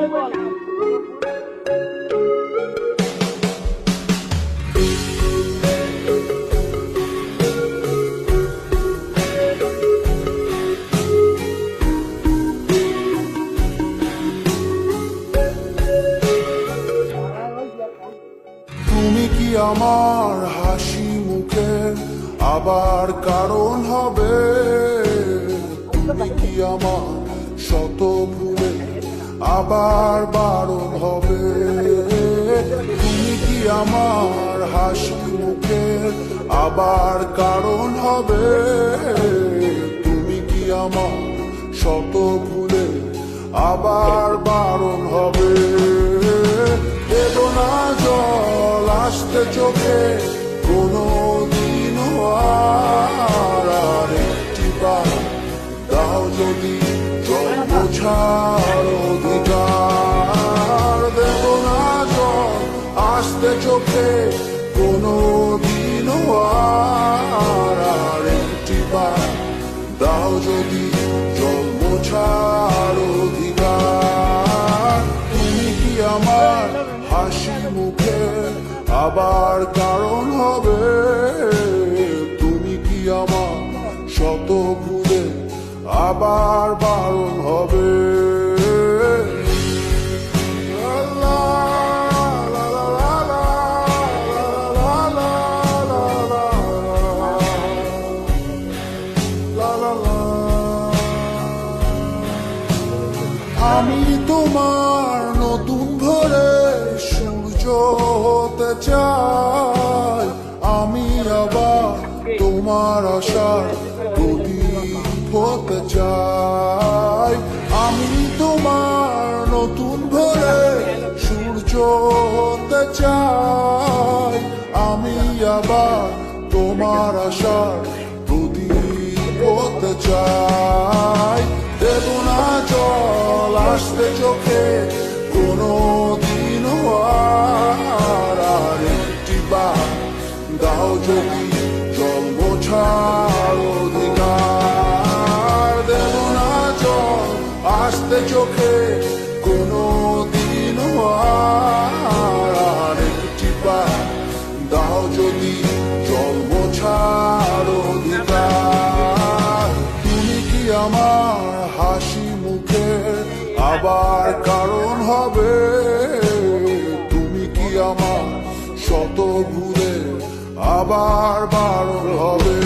তুমি কি আমার হাসি মুখে আবার কারণ হবে? তুমি কি আমার শত ভুলে আবার বারণ হবে। তুমি কি আমার হাসি মুখে আবার কারণ হবে? তুমি কি আমার শত ভুলে আবার বারণ হবে? দেব না জল আসতে চোখে তুমি কি আমার মুখে আবার কারণ হবে? তুমি কি আমার শত ভুলে আবার বারণ হবে? আমি তোমার নতুন ভরে সূর্য হতে চাই। আমি আবার তোমার আশার প্রদীপ হতে চাই। আমি তোমার নতুন ভরে সূর্য হতে চাই। আমি আবার তোমার আশার প্রদীপ হতে চাই। যদি জল মোছার অধিকার দেব না জল আসতে চোখে কোনো দিন আর বার দাও যদি জল মোছার অধিকার তুমি কি আমার হাসি মুখে আবার কারণ হবে? আবার বারণ হবে।